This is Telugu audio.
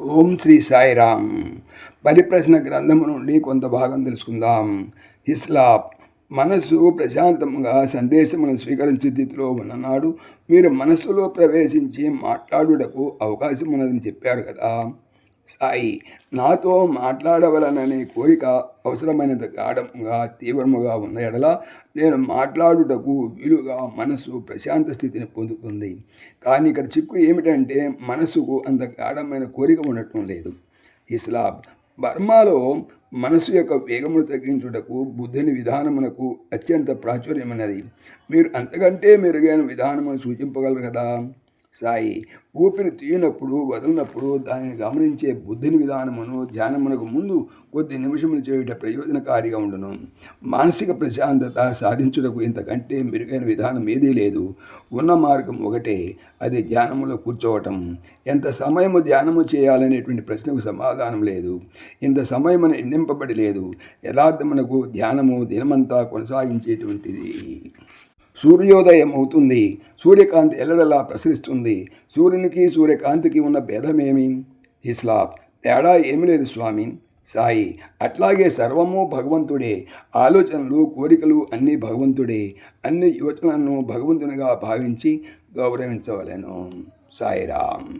ఓం శ్రీ సాయిరామ్. పరిప్రశ్న గ్రంథము నుండి కొంత భాగం తెలుసుకుందాం. హిస్లాప్ మనసు ప్రశాంతంగా సందేశమును స్వీకరించే స్థితిలో ఉన్ననాడు మీరు మనస్సులో ప్రవేశించి మాట్లాడుటకు అవకాశం ఉన్నదని చెప్పారు కదా. సాయి నాతో మాట్లాడవలననే కోరిక అవసరమైనంత గాఢంగా తీవ్రముగా ఉన్న ఎడల నేను మాట్లాడుటకు వీలుగా మనసు ప్రశాంత స్థితిని పొందుతుంది. కానీ ఇక్కడ చిక్కు ఏమిటంటే మనసుకు అంత గాఢమైన కోరిక ఉండటం లేదు. ఇస్లాం బర్మాలో మనసు యొక్క వేగమును తగ్గించుటకు బుద్ధుని విధానమునకు అత్యంత ప్రాచుర్యమైనది. మీరు అంతకంటే మెరుగైన విధానమును సూచింపగలరు కదా? సాయి. ఊపిరి తీయనప్పుడు వదిలినప్పుడు దానిని గమనించే బుద్ధిని విధానమును ధ్యానమునకు ముందు కొద్ది నిమిషములు చేయుట ప్రయోజనకారిగా ఉండును. మానసిక ప్రశాంతత సాధించుటకు ఇంతకంటే మెరుగైన విధానం ఏదీ లేదు. ఉన్న మార్గం ఒకటే అది ధ్యానములో కూర్చోవటం. ఎంత సమయము ధ్యానము చేయాలనేటువంటి ప్రశ్నకు సమాధానం లేదు. ఇంత సమయం ఎన్నింపబడి లేదు. యథార్థమునకు ధ్యానము దినమంతా కొనసాగించేటువంటిది. సూర్యోదయం అవుతుంది సూర్యకాంతి ఎల్లడలా ప్రసరిస్తుంది. సూర్యునికి సూర్యకాంతికి ఉన్న భేదమేమి? హిస్లాప్ తేడా ఏమి లేదు స్వామి. సాయి. అట్లాగే సర్వము భగవంతుడే. ఆలోచనలు కోరికలు అన్నీ భగవంతుడే. అన్ని యోచనలను భగవంతునిగా భావించి గౌరవించవలెను. సాయిరామ్.